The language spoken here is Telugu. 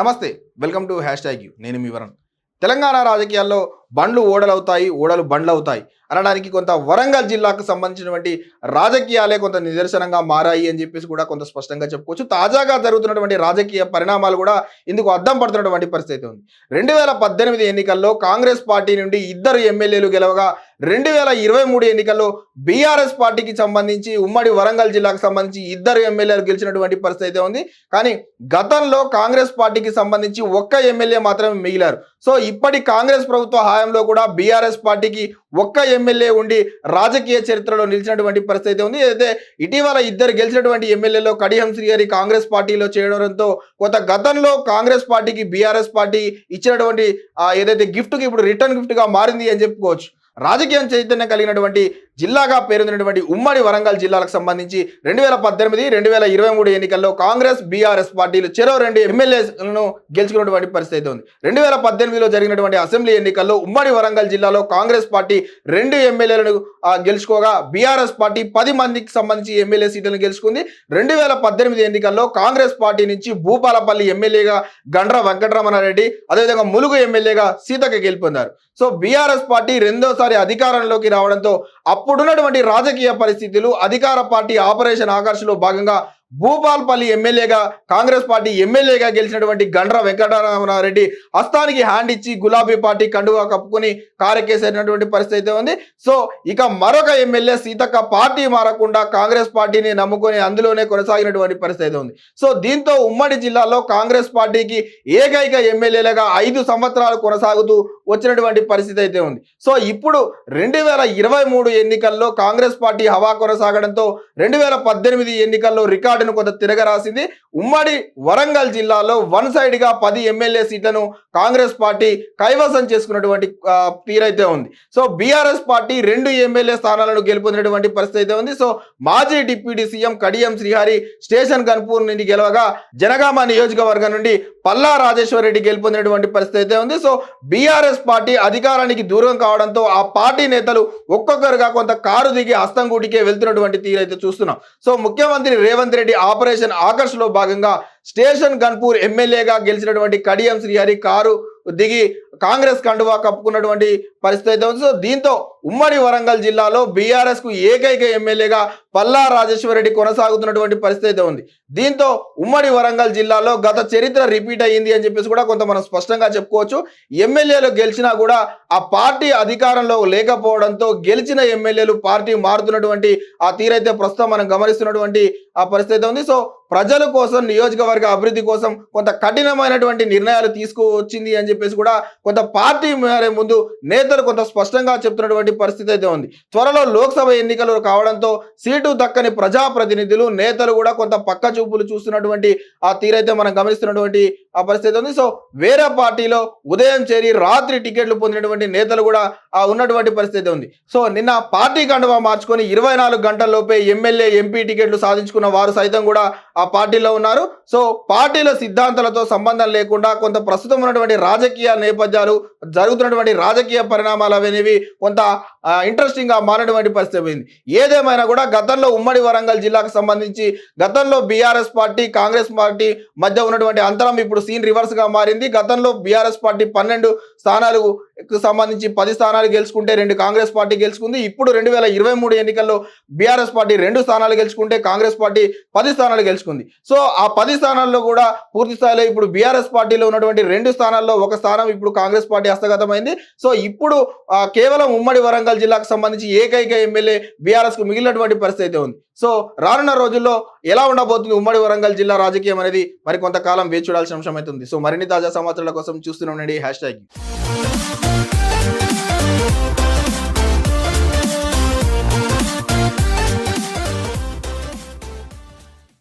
నమస్తే welcome to hashtag you. నేను మీ వరణ్. తెలంగాణ రాజకీయాల్లో బండ్లు ఓడలవుతాయి ఓడలు బండ్లు అవుతాయి అనడానికి కొంత వరంగల్ జిల్లాకు సంబంధించినటువంటి రాజకీయాలే కొంత నిదర్శనంగా మారాయి అని చెప్పేసి కూడా కొంత స్పష్టంగా చెప్పుకోవచ్చు. తాజాగా జరుగుతున్నటువంటి రాజకీయ పరిణామాలు కూడా ఇందుకు అద్దం పడుతున్నటువంటి పరిస్థితి ఉంది. రెండు వేల పద్దెనిమిది ఎన్నికల్లో కాంగ్రెస్ పార్టీ నుండి ఇద్దరు ఎమ్మెల్యేలు గెలవగా రెండు వేల ఇరవై మూడు ఎన్నికల్లో బీఆర్ఎస్ పార్టీకి సంబంధించి ఉమ్మడి వరంగల్ జిల్లాకు సంబంధించి ఇద్దరు ఎమ్మెల్యేలు గెలిచినటువంటి పరిస్థితి ఉంది. కానీ గతంలో కాంగ్రెస్ పార్టీకి సంబంధించి ఒక్క ఎమ్మెల్యే మాత్రమే మిగిలారు. సో ఇప్పటి కాంగ్రెస్ ప్రభుత్వ హయాంలో కూడా బీఆర్ఎస్ పార్టీకి ఒక్క ఎమ్మెల్యే ఉండి రాజకీయ చరిత్రలో నిలిచినటువంటి పరిస్థితి ఉంది. అయితే ఇటీవల ఇద్దరు గెలిచినటువంటి ఎమ్మెల్యేలో కడియం శ్రీహరి కాంగ్రెస్ పార్టీలో చేయడంతో కొంత గతంలో కాంగ్రెస్ పార్టీకి బీఆర్ఎస్ పార్టీ ఇచ్చినటువంటి ఏదైతే గిఫ్ట్కి ఇప్పుడు రిటర్న్ గిఫ్ట్గా మారింది అని చెప్పుకోవచ్చు. రాజకీయం చైతన్యం కలిగినటువంటి జిల్లాగా పేరొందినటువంటి ఉమ్మడి వరంగల్ జిల్లాలకు సంబంధించి రెండు వేల పద్దెనిమిది రెండు వేల ఇరవై మూడు ఎన్నికల్లో కాంగ్రెస్ బీఆర్ఎస్ పార్టీలు చెరో రెండు ఎమ్మెల్యేలను గెలుచుకున్నటువంటి పరిస్థితి ఉంది. రెండు వేల పద్దెనిమిదిలో జరిగినటువంటి అసెంబ్లీ ఎన్నికల్లో ఉమ్మడి వరంగల్ జిల్లాలో కాంగ్రెస్ పార్టీ రెండు ఎమ్మెల్యేలను గెలుచుకోగా బీఆర్ఎస్ పార్టీ పది మందికి సంబంధించి ఎమ్మెల్యే సీట్లను గెలుచుకుంది. రెండు వేల పద్దెనిమిది ఎన్నికల్లో కాంగ్రెస్ పార్టీ నుంచి భూపాలపల్లి ఎమ్మెల్యేగా గండ్ర వెంకటరమణారెడ్డి అదేవిధంగా ములుగు ఎమ్మెల్యేగా సీతక గెలుపొందారు. సో బీఆర్ఎస్ పార్టీ రెండోసారి అధికారంలోకి రావడంతో అప్పుడున్నటువంటి రాజకీయ పరిస్థితులు అధికార పార్టీ ఆపరేషన్ ఆకర్షలో భాగంగా భూపాల్పల్లి ఎమ్మెల్యేగా కాంగ్రెస్ పార్టీ ఎమ్మెల్యేగా గెలిచినటువంటి గండ్ర వెంకటరామరెడ్డి హస్తానికి హ్యాండ్ ఇచ్చి గులాబీ పార్టీ కండుగా కప్పుకొని కారెక్కేసేటటువంటి పరిస్థితి అయితే ఉంది. సో ఇక మరొక ఎమ్మెల్యే సీతక్క పార్టీ మారకుండా కాంగ్రెస్ పార్టీని నమ్ముకొని అందులోనే కొనసాగినటువంటి పరిస్థితి అయితే ఉంది. సో దీంతో ఉమ్మడి జిల్లాలో కాంగ్రెస్ పార్టీకి ఏకైక ఎమ్మెల్యేలుగా ఐదు సంవత్సరాలు కొనసాగుతూ వచ్చినటువంటి పరిస్థితి అయితే ఉంది. సో ఇప్పుడు రెండు వేల ఇరవై మూడు ఎన్నికల్లో కాంగ్రెస్ పార్టీ హవా కొనసాగడంతో రెండు వేల పద్దెనిమిది ఎన్నికల్లో రికార్డును కొంత తిరగరాసింది. ఉమ్మడి వరంగల్ జిల్లాలో వన్ సైడ్గా పది ఎమ్మెల్యే సీట్లను కాంగ్రెస్ పార్టీ కైవసం చేసుకున్నటువంటి తీరైతే ఉంది. సో బీఆర్ఎస్ పార్టీ రెండు ఎమ్మెల్యే స్థానాలను గెలుపొందినటువంటి పరిస్థితి అయితే ఉంది. సో మాజీ deputy CM Kadiyam Srihari station Ghanpur నుండి గెలవగా జనగామ నియోజకవర్గం నుండి పల్లా రాజేశ్వర రెడ్డి గెలుపొందినటువంటి పరిస్థితి అయితే ఉంది. సో బీఆర్ఎస్ పార్టీ అధికారానికి దూరం కావడంతో ఆ పార్టీ నేతలు ఒక్కొక్కరుగా కొంత కారు దిగి హస్తంగూటికే వెళ్తున్నటువంటి తీరైతే చూస్తున్నాం. సో ముఖ్యమంత్రి రేవంత్ రెడ్డి ఆపరేషన్ ఆకర్ష్లో భాగంగా స్టేషన్ గన్పూర్ ఎమ్మెల్యేగా గెలిచినటువంటి కడియం శ్రీహరి కారు దిగి కాంగ్రెస్ కండువా కప్పుకున్నటువంటి పరిస్థితి అయితే ఉంది. సో దీంతో ఉమ్మడి వరంగల్ జిల్లాలో బీఆర్ఎస్కు ఏకైక ఎమ్మెల్యేగా పల్లా రెడ్డి కొనసాగుతున్నటువంటి పరిస్థితి అయితే ఉంది. దీంతో ఉమ్మడి వరంగల్ జిల్లాలో గత చరిత్ర రిపీట్ అయ్యింది అని చెప్పేసి కూడా కొంత మనం స్పష్టంగా చెప్పుకోవచ్చు. ఎమ్మెల్యేలు గెలిచినా కూడా ఆ పార్టీ అధికారంలో లేకపోవడంతో గెలిచిన ఎమ్మెల్యేలు పార్టీ మారుతున్నటువంటి ఆ తీరైతే ప్రస్తుతం మనం గమనిస్తున్నటువంటి ఆ పరిస్థితి అయితే ఉంది. సో ప్రజల కోసం నియోజకవర్గ అభివృద్ధి కోసం కొంత కఠినమైనటువంటి నిర్ణయాలు తీసుకువచ్చింది అని చెప్పేసి కూడా కొంత పార్టీ మారే ముందు నేతలు కొంత స్పష్టంగా చెప్తున్నటువంటి పరిస్థితి అయితే ఉంది. త్వరలో లోక్సభ ఎన్నికలు కావడంతో సీటు దక్కని ప్రజాప్రతినిధులు నేతలు కూడా కొంత పక్క చూపులు చూస్తున్నటువంటి ఆ తీరైతే మనం గమనిస్తున్నటువంటి ఆ పరిస్థితి ఉంది. సో వేరే పార్టీలో ఉదయం చేరి రాత్రి టికెట్లు పొందినటువంటి నేతలు కూడా ఆ ఉన్నటువంటి పరిస్థితి ఉంది. సో నిన్న పార్టీ కండువా మార్చుకొని ఇరవై నాలుగు గంటల్లోపే ఎమ్మెల్యే ఎంపీ టికెట్లు సాధించుకున్న వారు సైతం కూడా ఆ పార్టీలో ఉన్నారు. సో పార్టీల సిద్ధాంతాలతో సంబంధం లేకుండా కొంత ప్రస్తుతం ఉన్నటువంటి రాజకీయ నేపథ్యాలు జరుగుతున్నటువంటి రాజకీయ పరిణామాలు అవనేవి కొంత ఇంట్రెస్టింగ్గా మారినటువంటి పరిస్థితి పోయింది. ఏదేమైనా కూడా గతంలో ఉమ్మడి వరంగల్ జిల్లాకు సంబంధించి గతంలో బీఆర్ఎస్ పార్టీ కాంగ్రెస్ పార్టీ మధ్య ఉన్నటువంటి అంతరం ఇప్పుడు సీన్ రివర్స్గా మారింది. గతంలో బీఆర్ఎస్ పార్టీ పన్నెండు స్థానాలు సంబంధించి పది స్థానాలు గెలుచుకుంటే రెండు కాంగ్రెస్ పార్టీ గెలుచుకుంది. ఇప్పుడు రెండు వేల ఇరవై మూడు ఎన్నికల్లో బీఆర్ఎస్ పార్టీ రెండు స్థానాలు గెలుచుకుంటే కాంగ్రెస్ పార్టీ పది స్థానాలు గెలుచుకుంది. సో ఆ పది స్థానాల్లో కూడా పూర్తి స్థాయిలో ఇప్పుడు బీఆర్ఎస్ పార్టీలో ఉన్నటువంటి రెండు స్థానాల్లో ఒక స్థానం ఇప్పుడు కాంగ్రెస్ పార్టీ హస్తగతమైంది. సో ఇప్పుడు కేవలం ఉమ్మడి వరంగల్ జిల్లాకు సంబంధించి ఏకైక ఎమ్మెల్యే బీఆర్ఎస్కు మిగిలినటువంటి పరిస్థితి అయితే ఉంది. సో రానున్న రోజుల్లో ఎలా ఉండబోతుంది ఉమ్మడి వరంగల్ జిల్లా రాజకీయం అనేది మరి కొంతకాలం వేచి చూడాల్సిన అంశం అవుతుంది సో మరిన్ని తాజా సమాచారాల కోసం చూస్తూనే ఉండండి. Hash tag